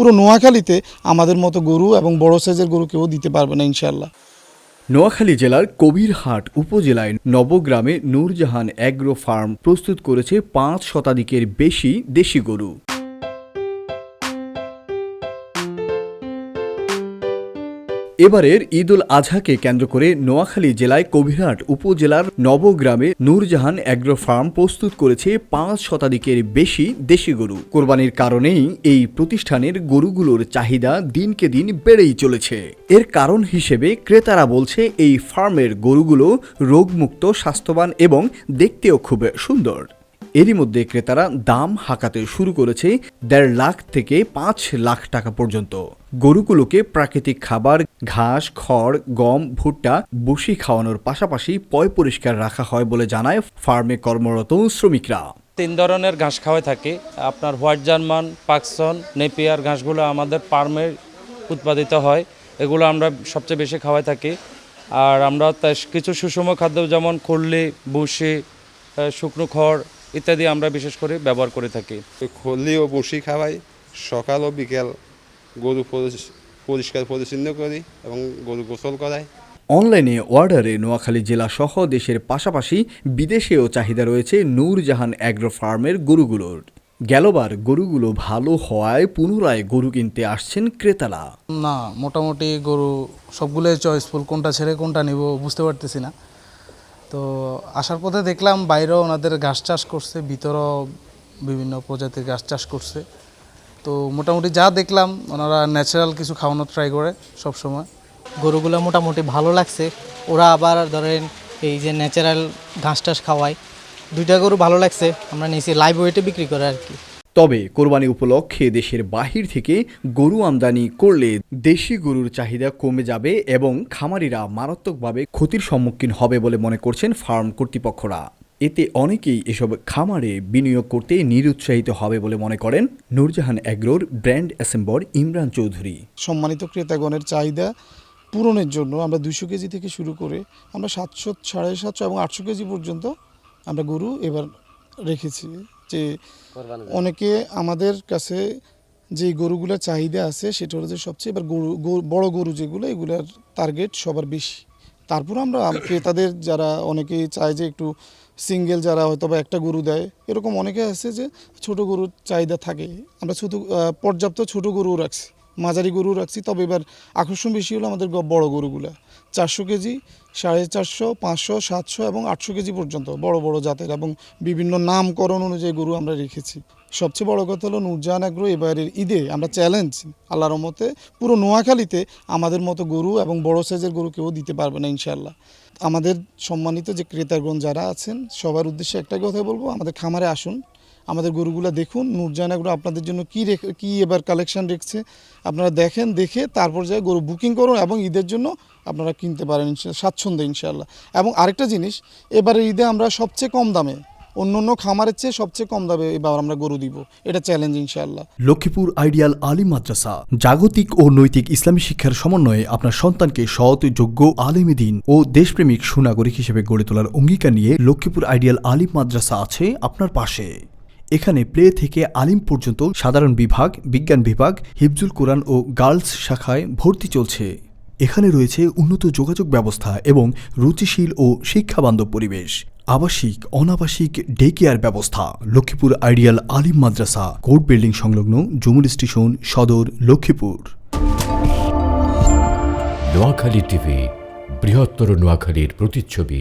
পুরো নোয়াখালীতে আমাদের মতো গরু এবং বড় সাইজের গরু কেউ দিতে পারবে না ইনশাল্লাহ নোয়াখালী জেলার কবিরহাট উপজেলায় নবগ্রামে নূরজাহান অ্যাগ্রো ফার্ম প্রস্তুত করেছে পাঁচ শতাধিকের বেশি দেশি গরু। এবারের ঈদ উল আজহাকে কেন্দ্র করে নোয়াখালী জেলায় কবিরহাট উপজেলার নবগ্রামে নূরজাহান অ্যাগ্রো ফার্ম প্রস্তুত করেছে পাঁচ শতাধিকের বেশি দেশি গরু। কোরবানির কারণেই এই প্রতিষ্ঠানের গরুগুলোর চাহিদা দিনকে দিন বেড়েই চলেছে। এর কারণ হিসেবে ক্রেতারা বলছে, এই ফার্মের গরুগুলো রোগমুক্ত, স্বাস্থ্যবান এবং দেখতেও খুব সুন্দর। এরই মধ্যে ক্রেতারা দাম হাঁকাতে শুরু করেছে দেড় লাখ থেকে পাঁচ লাখ টাকা পর্যন্ত। গরুগুলোকে প্রাকৃতিক খাবার, ঘাস, খড়, গম, ভুট্টা, বসি খাওয়ানোর পাশাপাশি পয় পরিষ্কার রাখা হয় বলে জানায় ফার্মে কর্মরত শ্রমিকরা। তিন ধরনের ঘাস খাওয়াই থাকে। আপনার হোয়াইট জার্মান পাকসন নেপিয়ার ঘাসগুলো আমাদের ফার্মে উৎপাদিত হয়। এগুলো আমরা সবচেয়ে বেশি খাওয়াই থাকি। আর আমরা কিছু সুষম খাদ্য যেমন খুরলি, বুসি শুকনো খড় ইত্যাদি আমরা বিশেষ করে ব্যবহার করে থাকি। খলি ও বসি খাওয়াই সকাল ও বিকেল গরু পরিষ্কার পরিচ্ছন্ন করি এবং গরু গোসল করাই। অনলাইনে অর্ডারে নোয়াখালী জেলা সহ দেশের পাশাপাশি বিদেশেও চাহিদা রয়েছে নূরজাহান অ্যাগ্রো ফার্মের গরুগুলোর। গেলবার গরুগুলো ভালো হওয়ায় পুনরায় গরু কিনতে আসছেন ক্রেতারা। না মোটামুটি গরু সবগুলোই চয়েসফুল কোনটা ছেড়ে কোনটা নিব বুঝতে পারতেছি না। তো আসার পথে দেখলাম বাইরেও ওনাদের ঘাস চাষ করছে, ভিতরও বিভিন্ন প্রজাতির ঘাস চাষ করছে। তো মোটামুটি যা দেখলাম, ওনারা ন্যাচারাল কিছু খাওয়ানোর ট্রাই করে সব সময় গরুগুলো মোটামুটি ভালো লাগছে। ওরা আবার ধরেন এই যে ন্যাচারাল ঘাস টাস খাওয়ায়। দুইটা গরু ভালো লাগছে, আমরা নিয়েছি লাইভ ওয়েটে বিক্রি করে আর কি। তবে কোরবানি উপলক্ষে দেশের বাহির থেকে গরু আমদানি করলে দেশি গরুর চাহিদা কমে যাবে এবং খামারিরা মারাত্মকভাবে ক্ষতির সম্মুখীন হবে বলে মনে করছেন ফার্ম কর্তৃপক্ষরা। এতে অনেকেই এসব খামারে বিনিয়োগ করতে নিরুৎসাহিত হবে বলে মনে করেন নূরজাহান অ্যাগ্রোর ব্র্যান্ড অ্যাসেম্বর ইমরান চৌধুরী। সম্মানিত ক্রেতাগণের চাহিদা পূরণের জন্য আমরা দুশো কেজি থেকে শুরু করে আমরা সাতশো, সাড়ে সাতশো এবং আটশো কেজি পর্যন্ত আমরা গরু এবার রেখেছি। যে অনেকে আমাদের কাছে যে গরুগুলোর চাহিদা আছে সেটা হলো যে সবচেয়ে এবার গরু বড় গরু যেগুলো এগুলোর টার্গেট সবার বেশি। তারপর আমরা ক্রেতাদের যারা অনেকেই চায় যে একটু সিঙ্গেল যারা হয়তো বা একটা গরু দেয় এরকম অনেকে আছে যে ছোট গরুর চাহিদা থাকে। আমরা ছোট পর্যাপ্ত ছোট গরু রাখছি মাঝারি গরু রাখছি তবে এবার আকর্ষণ বেশি হলো আমাদের বড় গরুগুলা। চারশো কেজি, সাড়ে চারশো, পাঁচশো, সাতশো এবং আটশো কেজি পর্যন্ত বড় বড় জাতের এবং বিভিন্ন নামকরণ অনুযায়ী গরু আমরা রেখেছি। সবচেয়ে বড় কথা হলো নূরজাহান আগ্রহ এবারের ঈদে আমরা চ্যালেঞ্জ আল্লাহর মতে পুরো নোয়াখালীতে আমাদের মতো গরু এবং বড় সাইজের গরু কেউ দিতে পারবে না ইনশাল্লাহ আমাদের সম্মানিত যে ক্রেতাগণ যারা আছেন, সবার উদ্দেশ্যে একটাই কথা বলব, আমাদের খামারে আসুন, আমাদের গরুগুলো দেখুন, নূরজাহান আগ্রহ আপনাদের জন্য কী রেখে, কী এবার কালেকশন রেখেছে, আপনারা দেখেন, দেখে তারপর যায় গরু বুকিং করুন এবং ঈদের জন্য আপনারা কিনতে পারেন স্বাচ্ছন্দ্যে ইনশাল্লাহ এবং আরেকটা জিনিস এবারে ঈদে আমরা সবচেয়ে কম দামে অন্য অন্য খামারের চেয়ে সবচেয়ে কম দামে এবার আমরা গরু দিব। এটা চ্যালেঞ্জ ইনশাল্লাহ লক্ষ্মীপুর আইডিয়াল আলিম মাদ্রাসা, জাগতিক ও নৈতিক ইসলামী শিক্ষার সমন্বয়ে আপনার সন্তানকে সৎ, যোগ্য আলেমী দিন ও দেশপ্রেমিক সুনাগরিক হিসেবে গড়ে তোলার অঙ্গীকার নিয়ে লক্ষ্মীপুর আইডিয়াল আলিম মাদ্রাসা আছে আপনার পাশে। এখানে প্লে থেকে আলিম পর্যন্ত সাধারণ বিভাগ, বিজ্ঞান বিভাগ, হিফজুল কোরআন ও গার্লস শাখায় ভর্তি চলছে। এখানে রয়েছে উন্নত যোগাযোগ ব্যবস্থা এবং রুচিশীল ও শিক্ষাবান্ধব পরিবেশ, আবাসিক, অনাবাসিক ডে কেয়ার ব্যবস্থা, Laxmipur ideal Alim Madrasa, court building সংলগ্ন জুমুর স্টেশন সদর লক্ষ্মীপুর। নোয়াখালী টিভি, বৃহত্তর নোয়াখালীর প্রতিচ্ছবি।